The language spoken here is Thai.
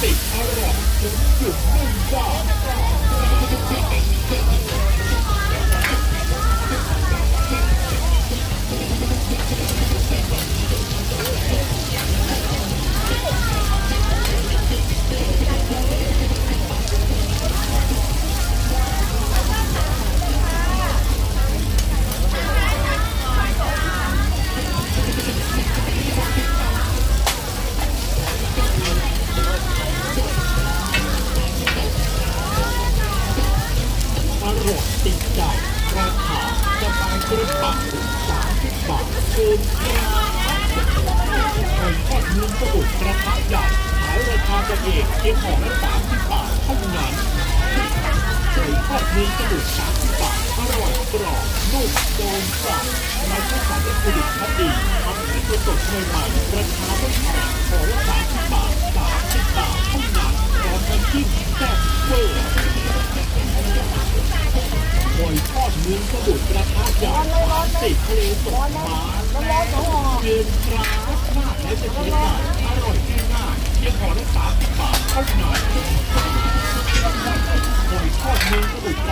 Hey, 永久奋斗 สบายกระป๋าสามสิบบาทเกินครับหอยทอดเมืองสมุทรกระทะใหญ่ขายราคากันเองเพียงห่อละสามสิบบาทเท่านั้นหอยทอดเมืองสมุทรสามสิบบาทอร่อยกรอบนุ่มโดนจับในข้าวสารวัตถุดิบชั้นดีทำให้สดใหม่ๆราคาไม่แพงห่อ อดมืองสมุทกประทะใหญ่ติดทะเลสงขลาและเยืนตราหน้าและจะกินได้อร่อยที่หน้าเพียงขอรักสาสิบบาทเท่านั้นหอยทอดมืองสมุทร